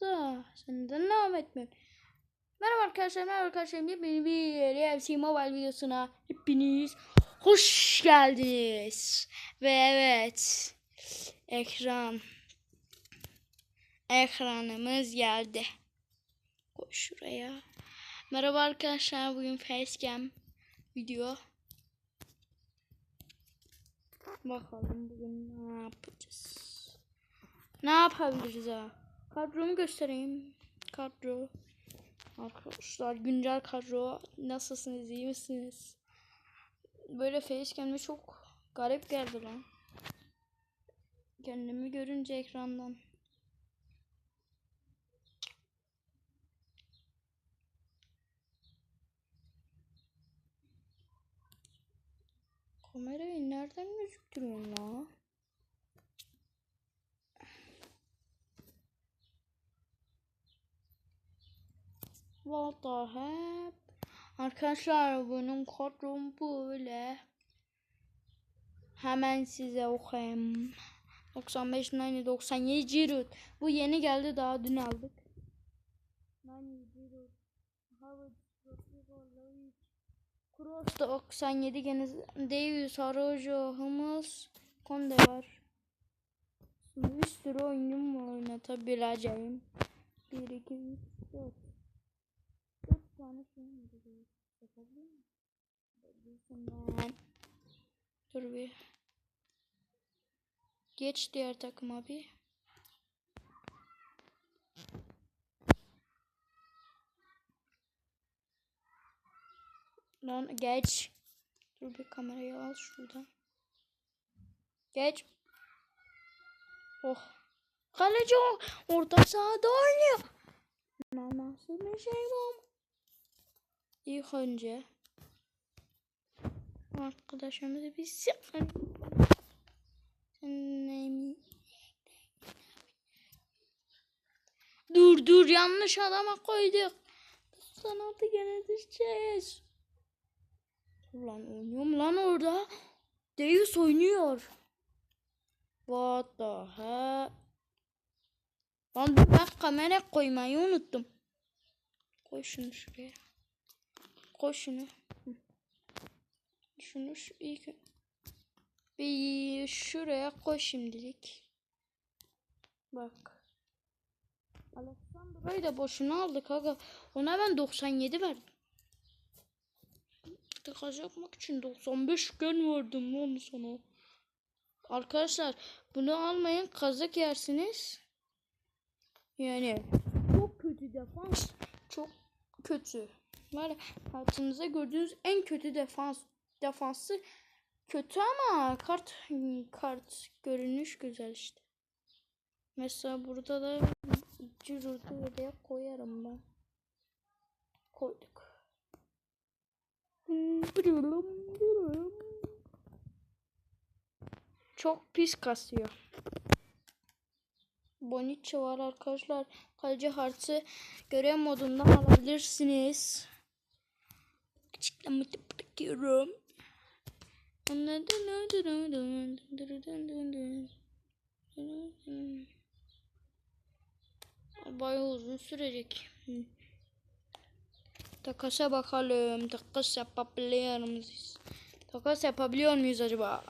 Da sen neden devam etmiyorsun? Merhaba arkadaşlar, merhaba arkadaşlar. Yepyeni bir UFC Mobile videosuna hepiniz hoş geldiniz. Ve evet, ekran, ekranımız geldi. Koy şuraya. Merhaba arkadaşlar, bugün facecam video. Bakalım bugün ne yapacağız? Ne yapabiliriz ha? Kadromu göstereyim. Kadro. Arkadaşlar güncel kadro. Nasılsınız? iyi misiniz? Böyle facecam'de çok garip geldi lan. Kendimi görünce ekrandan. Kamerayı nereden gözüktürüyorsun la? The heck? Arkadaşlar benim kodum böyle. Hemen size okuyayım. 95 nine 97 Giroud. Bu yeni geldi daha dün aldık. Nine Giroud. Harvard Kroos 97 gene Davies, Arajo, Hummels, Konde var. Bir sürü oyuncum var oynatabileceğim. 1, 2, 3, 4. 4 tane şey mi yapabilir miyim? Ben. Dur bir. Geç diğer takım abi. Lan geç. Dur bir kamerayı al şuradan. Geç. Oh. Kaleci. Orta sahada oynuyor. Bir şey bu? İlk önce arkadaşımızı bir sıfır. Dur dur yanlış adama koyduk. Sanatı gene düşeceğiz. Ulan oynuyorum lan orada. Deus oynuyor. What the heck? Lan dur, ben kamera koymayı unuttum. Koy şunu şuraya. Koy şunu. Şunu şu ilk bir şuraya koy şimdilik. Bak. Alexandra'yı da boşuna aldık aga. Ona ben 97 verdim. Tıkacı yapmak için 95 gün verdim lan sana. Arkadaşlar bunu almayın kazık yersiniz. Yani çok kötü defans. Çok kötü. Var ya, hayatınızda gördüğünüz en kötü defans defansı kötü ama kart kart görünüş güzel işte. Mesela burada da Giroud'u oraya koyarım ben. Koyduk. Çok pis kasıyor. Bonici var arkadaşlar. Kaleci harcı görev modundan alabilirsiniz. Açıklama bırakıyorum. Bayağı uzun sürecek. Takasa bakalım. Takas yapabiliyor muyuz? Takas yapabiliyor muyuz acaba?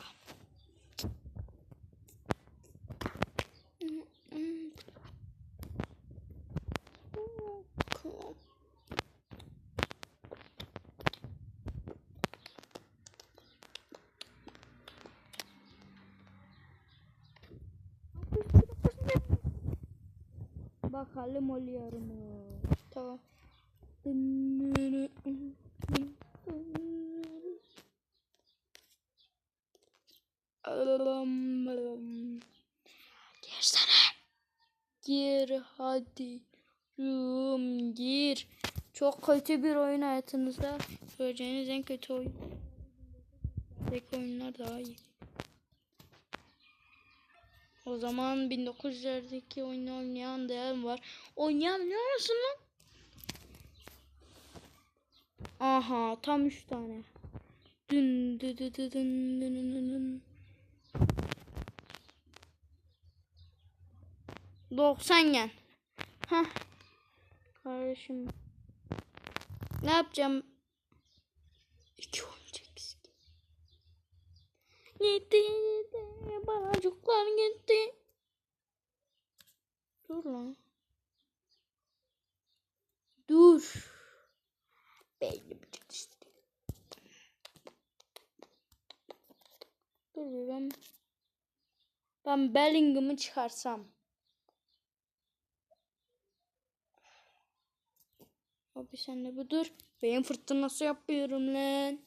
Bakalım oluyor mu? Tamam. Girsene. Gir hadi. Rum gir. Çok kötü bir oyun hayatınızda göreceğiniz en kötü oyun. Tek oyunlar daha iyi. O zaman 1900'lerdeki oyunu oynayan da var. Oynayabiliyor musun lan? Aha tam 3 tane. Dün dün dün dün dün dün dün dün. 90 yen. Heh. Kardeşim. Ne yapacağım? İki oyuncak eksik. Gitti gitti. Baracıklar gitti. Dur lan. Dur. Belli bir çalıştı. Dur ben. Ben Bellingham'ı çıkarsam. Abi sen de budur. Beyin fırtınası yapıyorum lan.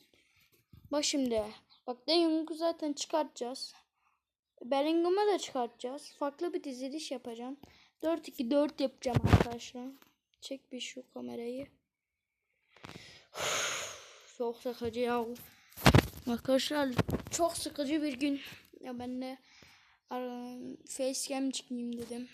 Bak şimdi. Bak Dayung'u zaten çıkartacağız. Bellingham'ı da çıkartacağız. Farklı bir diziliş yapacağım. 4-2-4 yapacağım arkadaşlar. Çek bir şu kamerayı. Çok sıkıcı ya. Arkadaşlar çok sıkıcı bir gün. Ya ben de ara- facecam çıkayım dedim.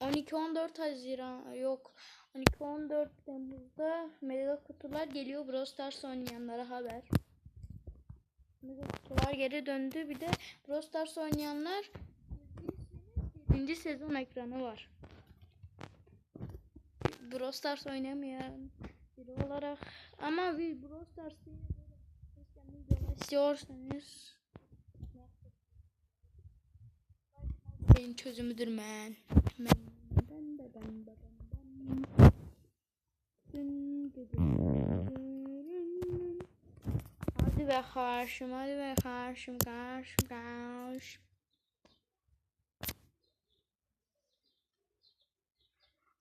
...12-14 Haziran yok 12-14 Temmuz'da mega kutular geliyor Brawl Stars oynayanlara haber. Mega kutular geri döndü bir de Brawl Stars oynayanlar 7. sezon ekranı var. Brawl Stars oynamayan biri olarak ama bir Brawl Stars'ı istiyorsanız benim çözümüdür men. Men ben de ben de Hadi be karşım hadi be karşım karşım karşım.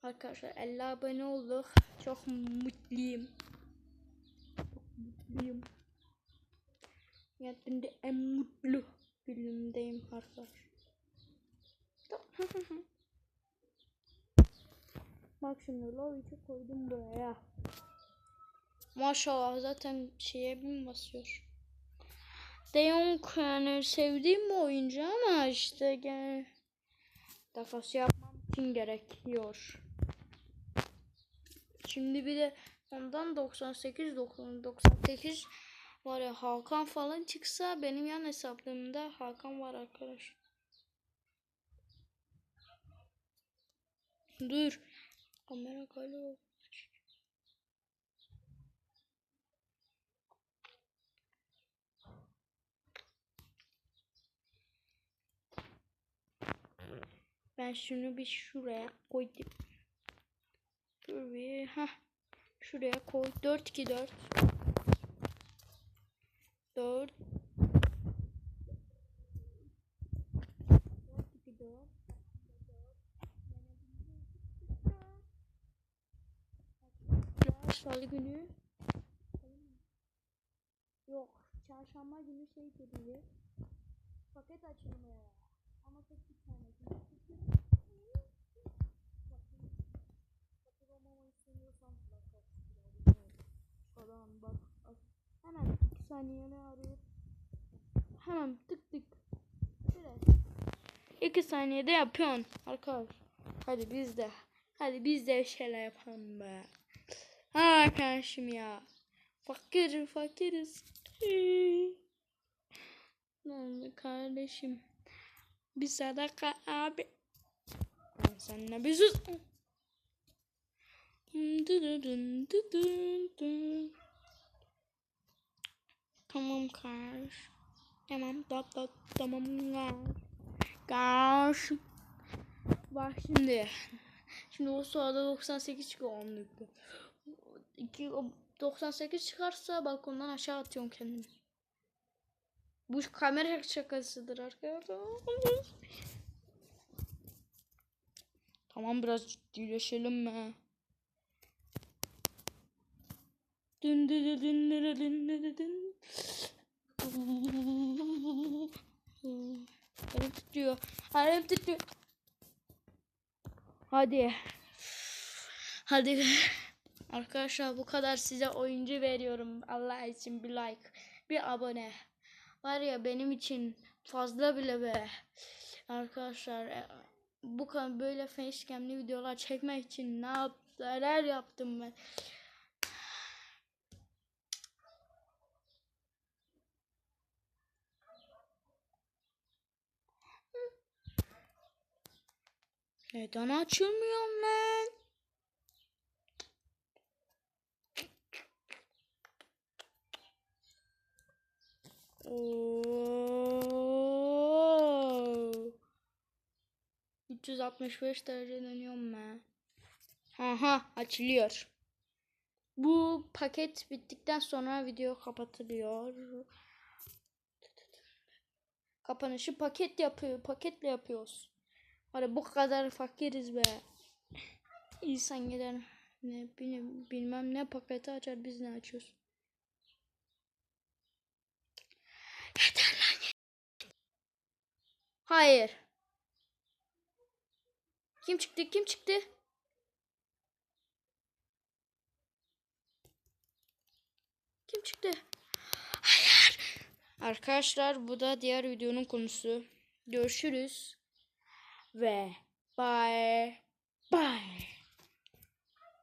Arkadaşlar 50 abone olduk. Çok mutluyum. Çok mutluyum. Hayatımda en mutlu günümdeyim arkadaşlar. Bak şimdi Lovit'i koydum buraya. Maşallah zaten şeye bin basıyor. De Jong yani sevdiğim oyuncu ama işte gene takas yapmam için gerekiyor. Şimdi bir de ondan 98 90 98 var ya Hakan falan çıksa benim yan hesaplarımda Hakan var arkadaş. Dur. Kamera galiba. Ben şunu bir şuraya koydum. Dur bir. Heh. Şuraya koy. 4 2 4. 4 4 2 4 Salı günü Yok çarşamba günü şey geliyor Paket açılımı Ama tek bir tane Falan bak Hemen iki saniye ne arıyor Hemen tık tık Direkt İki saniyede yapıyorsun arkadaş Hadi biz de Hadi biz de şeyler yapalım be Ha arkadaşım ya. Fakir fakiriz. Ne oldu kardeşim? Bir sadaka abi. Ben seninle bir sus. Tamam kardeş. Tamam da da tamam kardeş. Bak şimdi. Şimdi o sırada 98 çıkıyor onlukta. 2 98 çıkarsa balkondan aşağı atıyorum kendimi. Bu kamera şakasıdır arkadaşlar. Tamam biraz ciddileşelim mi? Dün dün dün dün dün dün. Elim titriyor. Elim titriyor. Hadi. Hadi. Arkadaşlar bu kadar size oyuncu veriyorum. Allah için bir like, bir abone var ya benim için fazla bile be. Arkadaşlar e, bu kadar böyle facecam'li videolar çekmek için ne yaptım neler yaptım ben. Neden açılmıyor ne? Oo. 365 derece dönüyorum ben. Aha açılıyor. Bu paket bittikten sonra video kapatılıyor. Kapanışı paket yapıyor. Paketle yapıyoruz. Hadi bu kadar fakiriz be. İnsan gider ne bilmem, bilmem ne paketi açar biz ne açıyoruz. Yeter lan. Hayır. Kim çıktı? Kim çıktı? Kim çıktı? Hayır. Arkadaşlar bu da diğer videonun konusu. Görüşürüz. Ve bye.